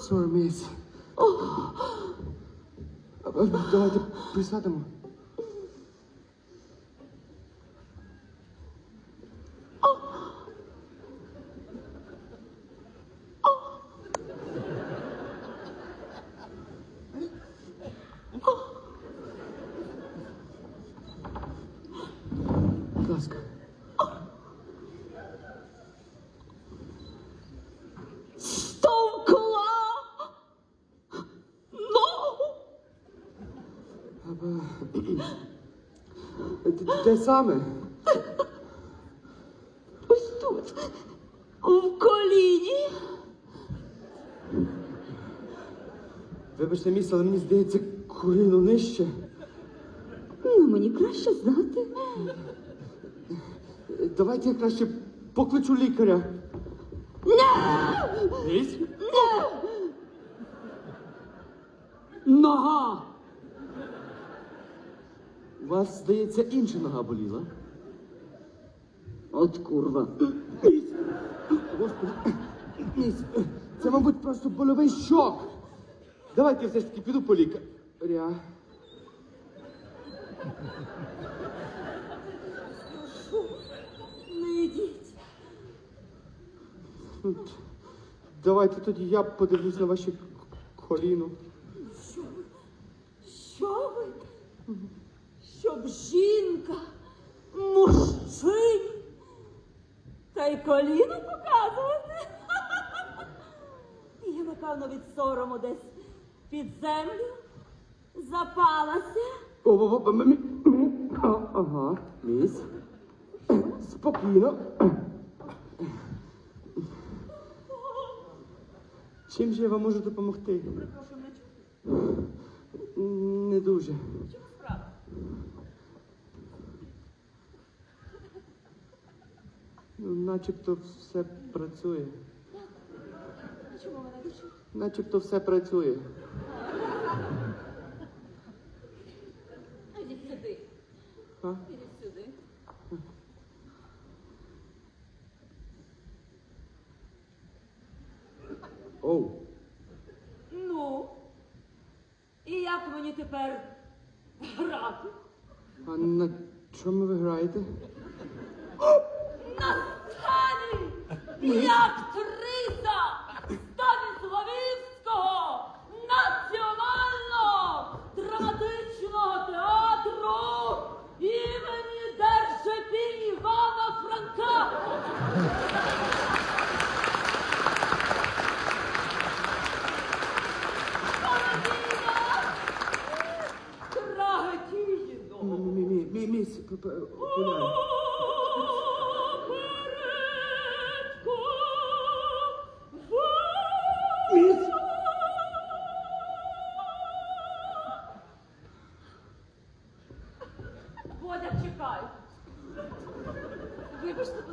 Sorry, miss. Давайте присядемо. Де саме? Ось тут. В коліні. Вибачте, міс, але мені здається, коліно нижче. Ну, мені краще знати. Давайте я краще покличу лікаря. Міс? Нога! У вас, здається, інша нога боліла. От курва. Господи, це, мабуть, просто больовий шок. Давайте я все ж таки піду по лікаря. Не йдіть. Давайте тоді я подивлюсь на ваші коліно. Що ви? Щоб жінка, мужчині, та й коліно показувати. Я, напевно, від сорому десь під землю запалася. Ага, міс. Спокійно. Чим же я вам можу допомогти? Прошу мене чути. Не дуже. Ну, начебто все працює. Чому мене не? Начебто все працює. Ідіть сюди. А? Ідіть сюди. Оу. Ну. І як мені тепер грати? А на чому ви граєте? На сцені! Як Мі- мі- мі- Міс, п- п- окуляри. Міс! Бодя, чекай. Вибачте,